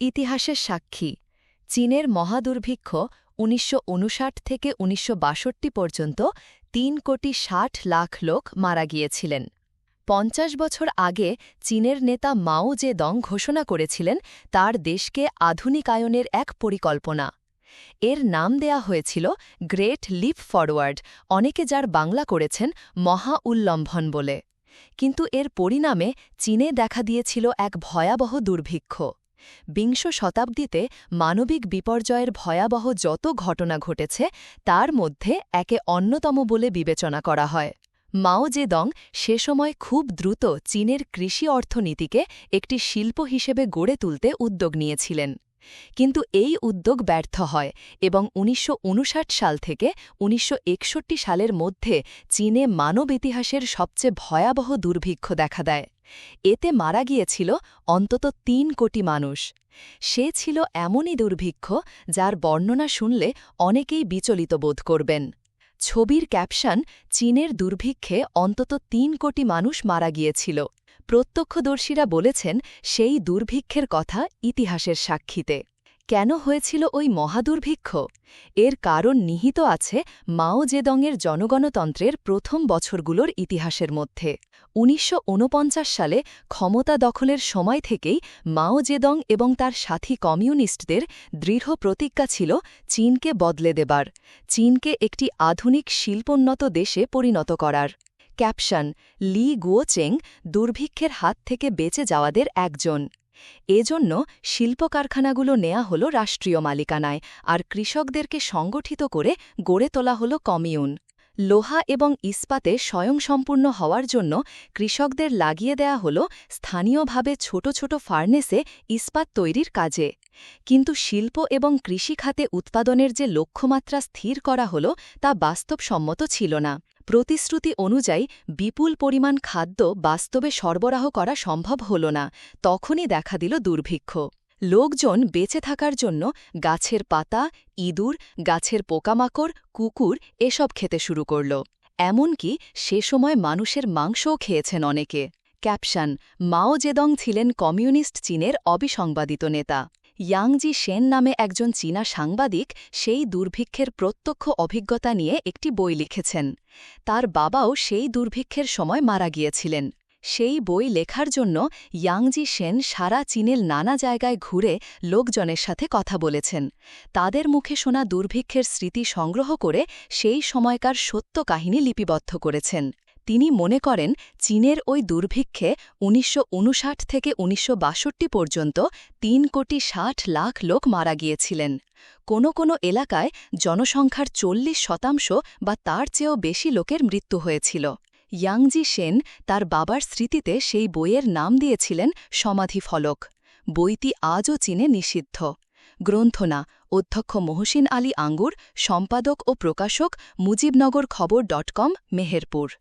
ইতিহাসের সাক্ষী। চীনের মহাদুর্ভিক্ষ উনিশশো ঊনষাট থেকে উনিশশো বাষট্টি পর্যন্ত তিন কোটি ষাট লাখ লোক মারা গিয়েছিলেন। পঞ্চাশ বছর আগে চীনের নেতা মাও জে দং ঘোষণা করেছিলেন তার দেশকে আধুনিকায়নের এক পরিকল্পনা। এর নাম দেয়া হয়েছিল গ্রেট লিপ ফরওয়ার্ড, অনেকে যার বাংলা করেছেন মহা উল্লম্ভন বলে। কিন্তু এর পরিণামে চীনে দেখা দিয়েছিল এক ভয়াবহ দুর্ভিক্ষ। বিংশ শতাব্দীতে মানবিক বিপর্যয়ের ভয়াবহ যত ঘটনা ঘটেছে, তার মধ্যে একে অন্যতম বলে বিবেচনা করা হয়। মাও জেদং সে সময় খুব দ্রুত চীনের কৃষি অর্থনীতিকে একটি শিল্প হিসেবে গড়ে তুলতে উদ্যোগ নিয়েছিলেন। কিন্তু এই উদ্যোগ ব্যর্থ হয় এবং উনিশশো উনষাট সাল থেকে উনিশশো একষট্টি সালের মধ্যে চীনে মানব ইতিহাসের সবচেয়ে ভয়াবহ দুর্ভিক্ষ দেখা দেয়। এতে মারা গিয়েছিল অন্তত তিন কোটি মানুষ। সে ছিল এমনই দুর্ভিক্ষ যার বর্ণনা শুনলে অনেকেই বিচলিত বোধ করবেন। ছবির ক্যাপশন, চীনের দুর্ভিক্ষে অন্তত তিন কোটি মানুষ মারা গিয়েছিল। প্রত্যক্ষদর্শীরা বলেছেন, সেই দুর্ভিক্ষের কথা ইতিহাসের সাক্ষীতে। কেন হয়েছিল ওই মহাদুর্ভিক্ষ? এর কারণ নিহিত আছে মাও জেদংয়ের জনগণতন্ত্রের প্রথম বছরগুলোর ইতিহাসের মধ্যে। উনিশশো ঊনপঞ্চাশ সালে ক্ষমতা দখলের সময় থেকেই মাও জেদং এবং তার সাথী কমিউনিস্টদের দৃঢ় প্রতিজ্ঞা ছিল চীনকে বদলে দেবার, চীনকে একটি আধুনিক শিল্পোন্নত দেশে পরিণত করার। ক্যাপশন, লি গুয়োচেং দুর্ভিক্ষের হাত থেকে বেঁচে যাওয়াদের একজন। এজন্য শিল্প কারখানাগুলো নেয়া হল রাষ্ট্রীয় মালিকানায় আর কৃষকদেরকে সংগঠিত করে গড়ে তোলা হল কমিউন। লোহা এবং ইস্পাতে স্বয়ংসম্পূর্ণ হওয়ার জন্য কৃষকদের লাগিয়ে দেয়া হল স্থানীয়ভাবে ছোট ছোট ফার্নেসে ইস্পাত তৈরির কাজে। কিন্তু শিল্প এবং কৃষি খাতে উৎপাদনের যে লক্ষ্যমাত্রা স্থির করা হল তা বাস্তবসম্মত ছিল না। প্রতিশ্রুতি অনুযায়ী বিপুল পরিমাণ খাদ্য বাস্তবে সরবরাহ করা সম্ভব হল না, তখনই দেখা দিল দুর্ভিক্ষ। লোকজন বেঁচে থাকার জন্য গাছের পাতা, ইঁদুর, গাছের পোকামাকড়, কুকুর এসব খেতে শুরু করল। এমনকি সে সময় মানুষের মাংসও খেয়েছেন অনেকে। ক্যাপশন, মাও জেদং ছিলেন কমিউনিস্ট চীনের অবিসংবাদিত নেতা। ইয়াংজি সেন নামে একজন চীনা সাংবাদিক সেই দুর্ভিক্ষের প্রত্যক্ষ অভিজ্ঞতা নিয়ে একটি বই লিখেছেন। তার বাবাও সেই দুর্ভিক্ষের সময় মারা গিয়েছিলেন। সেই বই লেখার জন্য ইয়াংজি সেন সারা চীনের নানা জায়গায় ঘুরে লোকজনের সাথে কথা বলেছেন। তাদের মুখে শোনা দুর্ভিক্ষের স্মৃতি সংগ্রহ করে সেই সময়কার সত্য কাহিনী লিপিবদ্ধ করেছেন। তিনি মনে করেন চীনের ওই দুর্ভিক্ষে উনিশশো উনষাট থেকে উনিশশো বাষট্টি পর্যন্ত তিন কোটি ষাট লাখ লোক মারা গিয়েছিলেন। কোনো কোনো এলাকায় জনসংখ্যার চল্লিশ শতাংশ বা তার চেয়েও বেশি লোকের মৃত্যু হয়েছিল। ইয়াংজি সেন তার বাবার স্মৃতিতে সেই বইয়ের নাম দিয়েছিলেন সমাধি ফলক বইটি আজও চীনে নিষিদ্ধ। গ্রন্থনা, অধ্যক্ষ মহসিন আলী আঙ্গুর, সম্পাদক ও প্রকাশক মুজিবনগর খবর ডট কম, মেহেরপুর।